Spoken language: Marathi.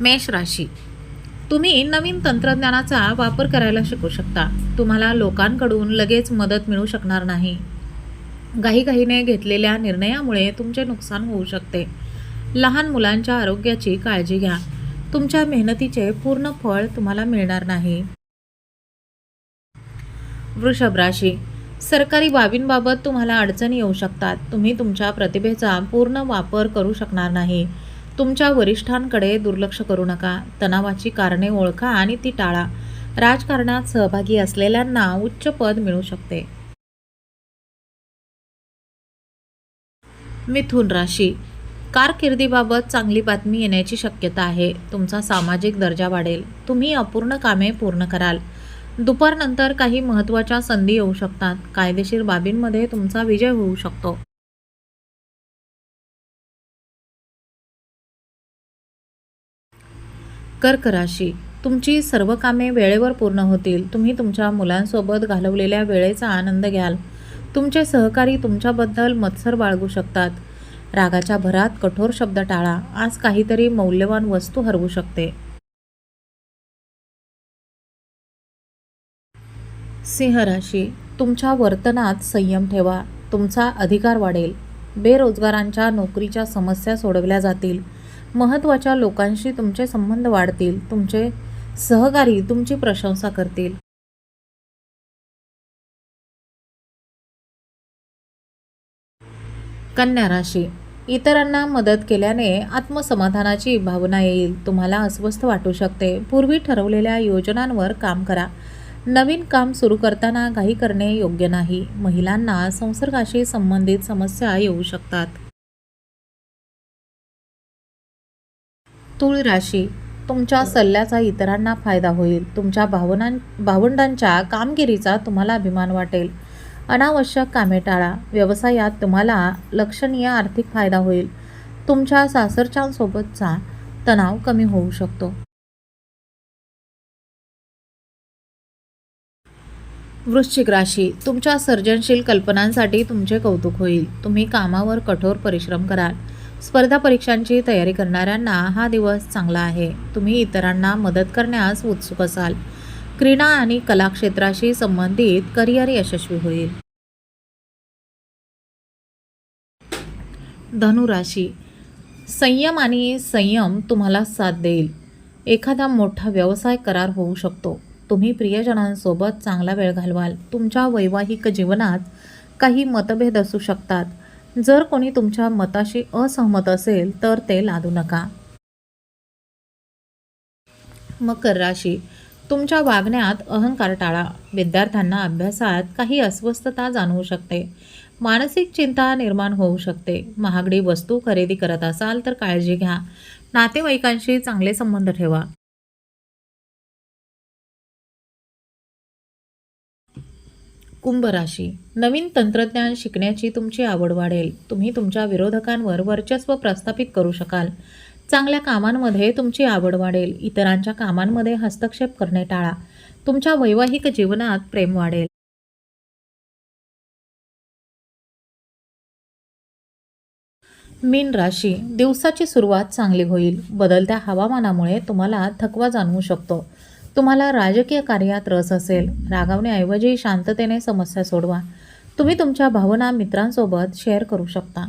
मेष राशी. तुम्ही नवीन तंत्रज्ञानाचा वापर करायला शिकू शकता. तुम्हाला लोकांकडून लगेच मदत मिळू शकणार नाही. घाईघाईने घेतलेल्या निर्णयामुळे तुमचे नुकसान होऊ शकते. लहान मुलांच्या आरोग्याची काळजी घ्या. तुमच्या मेहनतीचे पूर्ण फळ तुम्हाला मिळणार नाही. वृषभ राशी. सरकारी बाबींबाबत तुम्हाला अडचणी येऊ शकतात. तुम्ही तुमच्या प्रतिभेचा पूर्ण वापर करू शकणार नाही. तुमच्या वरिष्ठांकडे दुर्लक्ष करू नका. तणावाची कारणे ओळखा आणि ती टाळा. राजकारणात सहभागी असलेल्यांना उच्च पद मिळू शकते. मिथुन राशी. कारकिर्दीबाबत चांगली बातमी येण्याची शक्यता आहे. तुमचा सामाजिक दर्जा वाढेल. तुम्ही अपूर्ण कामे पूर्ण कराल. दुपारनंतर काही महत्त्वाच्या संधी येऊ शकतात. कायदेशीर बाबींमध्ये तुमचा विजय होऊ शकतो. कर्क राशी तुमची सर्व कामे वेळेवर पूर्ण होतील. तुम्ही तुमच्या मुलांसोबत घालवलेल्या वेळेचा आनंद घ्याल. तुमचे सहकारी तुमच्याबद्दल मत्सर बाळगू शकतात. रागाच्या भरात कठोर शब्द टाळा. आज काहीतरी मौल्यवान वस्तू हरवू शकते. सिंह राशी. तुमच्या वर्तनात संयम ठेवा. तुमचा अधिकार वाढेल. बेरोजगारांच्या नोकरीच्या समस्या सोडवल्या जातील. महत्त्वाच्या लोकांशी तुमचे संबंध वाढतील तुमचे सहकारी तुमची प्रशंसा करतील. कन्या राशी. इतरांना मदत केल्याने आत्मसमाधानाची भावना येईल. तुम्हाला अस्वस्थ वाटू शकते. पूर्वी ठरवलेल्या योजनांवर काम करा. नवीन काम सुरू करताना काही करणे योग्य नाही. महिलांना संसर्गाशी संबंधित समस्या येऊ शकतात. तुळ राशी तुमच्या सल्ल्याचा इतरांना फायदा होईल. तुमच्या भावनां भावंडांच्या कामगिरीचा तुम्हाला अभिमान वाटेल. अनावश्यक कामे टाळा. व्यवसायात तुम्हाला लक्षणीय आर्थिक फायदा होईल. तुमच्या सासरच्यांसोबतचा तणाव कमी होऊ शकतो. वृश्चिक राशी. तुमच्या सर्जनशील कल्पनांसाठी तुमचे कौतुक होईल. तुम्ही कामावर कठोर परिश्रम कराल. स्पर्धा परीक्षांची तयारी करणाऱ्यांना हा दिवस चांगला आहे. तुम्ही इतरांना मदत करण्यास उत्सुक असाल. क्रीडा आणि कलाक्षेत्राशी संबंधित करिअर यशस्वी होईल. धनुराशी. संयम आणि संयम तुम्हाला साथ देईल. एखादा मोठा व्यवसाय करार होऊ शकतो. तुम्ही प्रियजनांसोबत चांगला वेळ घालवाल. तुमच्या वैवाहिक जीवनात काही मतभेद असू शकतात. जर कोणी तुमच्या मताशी असहमत असेल तर ते लादू नका. मकर राशी तुमच्या वागण्यात अहंकार टाळा. विद्यार्थ्यांना अभ्यासात काही अस्वस्थता जाणवू शकते. मानसिक चिंता निर्माण होऊ शकते. महागडी वस्तू खरेदी करत असाल तर काळजी घ्या. नातेवाईकांशी चांगले संबंध ठेवा. कुंभ राशी. नवीन तंत्रज्ञान शिकण्याची तुमची आवड वाढेल. तुम्ही तुमच्या विरोधकांवर वर्चस्व प्रस्थापित करू शकाल. चांगल्या कामांमध्ये तुमची आवड वाढेल. इतरांच्या कामांमध्ये हस्तक्षेप करणे टाळा. तुमच्या वैवाहिक जीवनात प्रेम वाढेल. मीन राशी. दिवसाची सुरुवात चांगली होईल. बदलत्या हवामानामुळे तुम्हाला थकवा जाणवू शकतो. तुम्हाला राजकीय कार्यात रस असेल रागावण्याऐवजी शांततेने समस्या सोडवा. तुम्ही तुमच्या भावना मित्रांसोबत शेअर करू शकता.